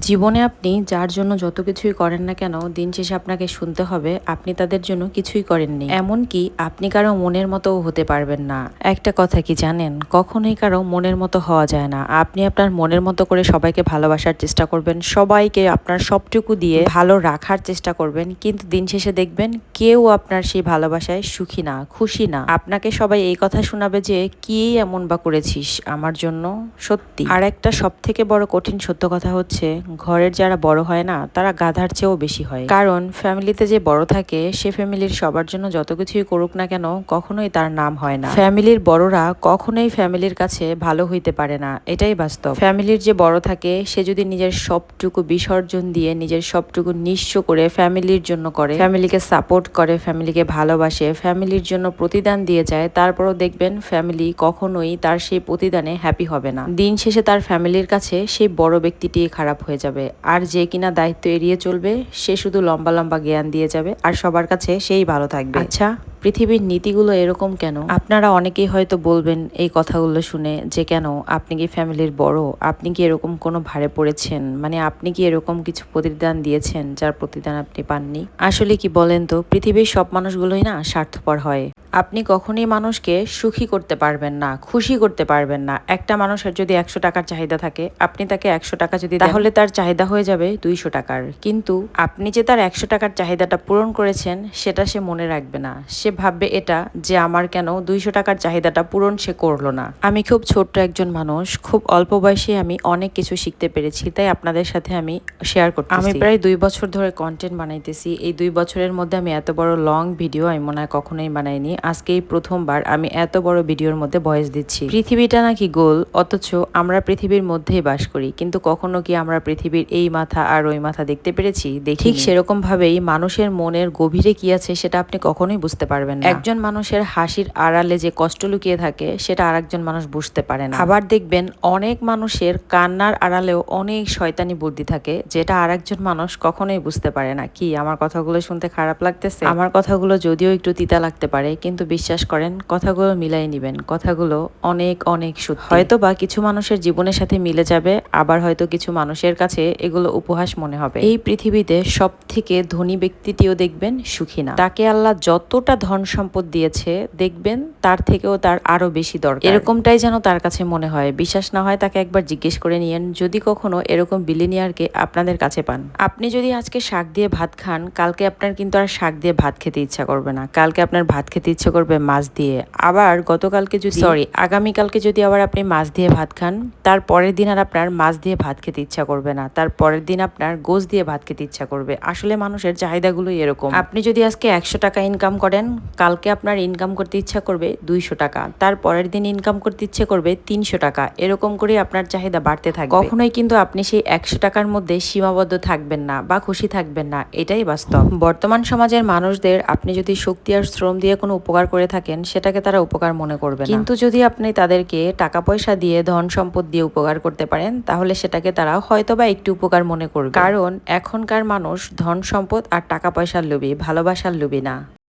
জীবনে আপনি যার জন্য যত কিছুই করেন না কেন, দিন শেষে আপনাকে শুনতে হবে, আপনি তাদের জন্য কিছুই করেননি। এমনকি আপনি কারও মনের মতো হতে পারবেন না। একটা কথা কি জানেন? কখনোই কারও মনের মতো হওয়া যায় না। আপনি আপনার মনের মতো করে সবাইকে ভালোবাসার চেষ্টা করবেন, সবাইকে আপনার সবটুকু দিয়ে ভালো রাখার চেষ্টা করবেন, কিন্তু দিন শেষে দেখবেন কেউ আপনার সেই ভালোবাসায় সুখী না, খুশি না। আপনাকে সবাই এই কথা শোনাবে যে, কি এমন বা করেছিস আমার জন্য? সত্যি। আর একটা সব থেকে বড় কঠিন সত্য কথা হচ্ছে ঘরের যারা বড় হয় না, তারা গাধার চেয়েও বেশি হয়। কারণ ফ্যামিলিতে যে বড় থাকে, সে ফ্যামিলির সবার জন্য যত কিছুই করুক না কেন, কখনোই তার নাম হয় না। ফ্যামিলির বড়রা কখনোই ফ্যামিলির কাছে ভালো হইতে পারে না, এটাই বাস্তব। ফ্যামিলির যে বড় থাকে, সে যদি নিজের সবটুকু বিসর্জন দিয়ে, নিজের সবটুকু নিঃস্ব করে ফ্যামিলির জন্য করে ফ্যামিলিকে সাপোর্ট করে ফ্যামিলিকে ভালোবাসে ফ্যামিলির জন্য প্রতিদান দিয়ে যায়, তারপরও দেখবেন ফ্যামিলি কখনোই তার সেই প্রতিদানে হ্যাপি হবে না। দিন শেষে তার ফ্যামিলির কাছে সেই বড় ব্যক্তিটি খারাপ হয়ে যাবে। আর যে কিনা দায়িত্ব এড়িয়ে চলবে, সে শুধু লম্বা লম্বা জ্ঞান দিয়ে যাবে, আর সবার কাছে সেই ভালো থাকবে। আচ্ছা। পৃথিবীর নীতিগুলো এরকম কেন? আপনারা অনেকেই হয়তো বলবেন এই কথাগুলো শুনে যে কেন আপনি কি ফ্যামিলির বড়? আপনি কি এরকম কোনো ভারে পড়েছেন? মানে আপনি কি এরকম কিছু প্রতিদান দিয়েছেন যার প্রতিদান আপনি পাননি? আসলে কি বলেন তো, পৃথিবীর সব মানুষগুলোই না স্বার্থপর হয়। আপনি কখনোই মানুষকে সুখী করতে পারবেন না, খুশি করতে পারবেন না। একটা মানুষের যদি একশো টাকার চাহিদা থাকে, আপনি তাকে একশো টাকা যদি তাহলে তার চাহিদা হয়ে যাবে দুইশো টাকার। কিন্তু আপনি যে তার একশো টাকার চাহিদাটা পূরণ করেছেন, সেটা সে মনে রাখবে না। সে ভাববে এটা যে আমার কেন দুইশো টাকার চাহিদাটা পূরণ সে করল না। আমি খুব ছোট্ট একজন মানুষ খুব অল্প বয়সে আমি অনেক কিছু শিখতে পেরেছি তাই আপনাদের সাথে আমি শেয়ার করতে আমি প্রায় দুই বছর ধরে কন্টেন্ট বানাইতেছি এই দুই বছরের মধ্যে আমি এত বড় লং ভিডিও আমি মনে হয় কখনোই বানাইনি আজকে এই প্রথমবার আমি এত বড় ভিডিওর মধ্যে ভয়েস দিচ্ছি। পৃথিবীটা নাকি গোল অথচ আমরা পৃথিবীর মধ্যেই বাস করি কিন্তু কখনো কি আমরা পৃথিবীর এই মাথা আর ওই মাথা দেখতে পেরেছি? দেখি ঠিক সেরকম ভাবেই মানুষের মনের গভীরে কি আছে সেটা আপনি কখনোই বুঝতে পারবেন না। একজন মানুষের হাসির আড়ালে যে কষ্ট লুকিয়ে থাকে সেটা আরেকজন মানুষ বুঝতে পারে না। আবার দেখবেন অনেক মানুষের কান্নার আড়ালেও অনেক শয়তানি বুদ্ধি থাকে যেটা আরেকজন মানুষ কখনোই বুঝতে পারে না। কি আমার কথাগুলো শুনতে খারাপ লাগতেছে? আমার কথাগুলো যদিও একটু তিতা লাগতে পারে কিন্তু বিশ্বাস করেন কথাগুলো মিলাই নিবেন। কথাগুলো অনেক অনেক সত্যি। হয়তো বা কিছু মানুষের জীবনের সাথে মিলে যাবে আবার হয়তো কিছু মানুষের কাছে এগুলো উপহাস মনে হবে। এই পৃথিবীতে সব থেকে ধনী ব্যক্তিটিও দেখবেন সুখী না। তাকে আল্লাহ যতটা ধন সম্পদ দিয়েছে দেখবেন তার থেকেও তার আরও বেশি দরকার। এরকমটাই যেন তার কাছে মনে হয়। বিশ্বাস না হয় তাকে একবার জিজ্ঞেস করে নিয়েন। যদি কখনো এরকম বিলিনিয়ারকে আপনাদের কাছে পান। আপনি যদি আজকে শাক দিয়ে ভাত খান কালকে আপনার কিন্তু আর শাক দিয়ে ভাত খেতে ইচ্ছা করবে না। কালকে আপনার ভাত খেতে ইচ্ছে করবে মাছ দিয়ে। আবার গতকালকে যদি সরি আগামীকালকে যদি আবার আপনি মাছ দিয়ে ভাত খান তার পরের দিন আর আপনার মাছ দিয়ে ভাত খেতে ইচ্ছা করবে না। তার পরের দিন আপনার গোস দিয়ে ভাত খেতে ইচ্ছা করবে। আসলে মানুষের চাহিদাগুলোই এরকম। আপনি যদি আজকে একশো টাকা ইনকাম করেন কালকে আপনার ইনকাম করতে ইচ্ছা করবে দুইশো টাকা, তার পরের দিন ইনকাম করতে ইচ্ছে করবে তিনশো টাকা, এরকম করে আপনার চাহিদা বাড়তে থাকবে। কখনোই কিন্তু আপনি সেই একশো টাকার মধ্যে সীমাবদ্ধ থাকবেন না বা খুশি থাকবেন না, এটাই বাস্তব। বর্তমান সমাজের মানুষদের আপনি যদি শক্তি আর শ্রম দিয়ে কোনো উপকার করে থাকেন, সেটাকে তারা উপকার মনে করবে কিন্তু যদি আপনি তাদেরকে টাকা পয়সা দিয়ে ধন সম্পদ দিয়ে উপকার করতে পারেন, তাহলে সেটাকে তারা হয়তো বা একটু উপকার মনে করবে। কারণ এখনকার মানুষ ধন সম্পদ আর টাকা পয়সার লোভী, ভালোবাসার লোভী না।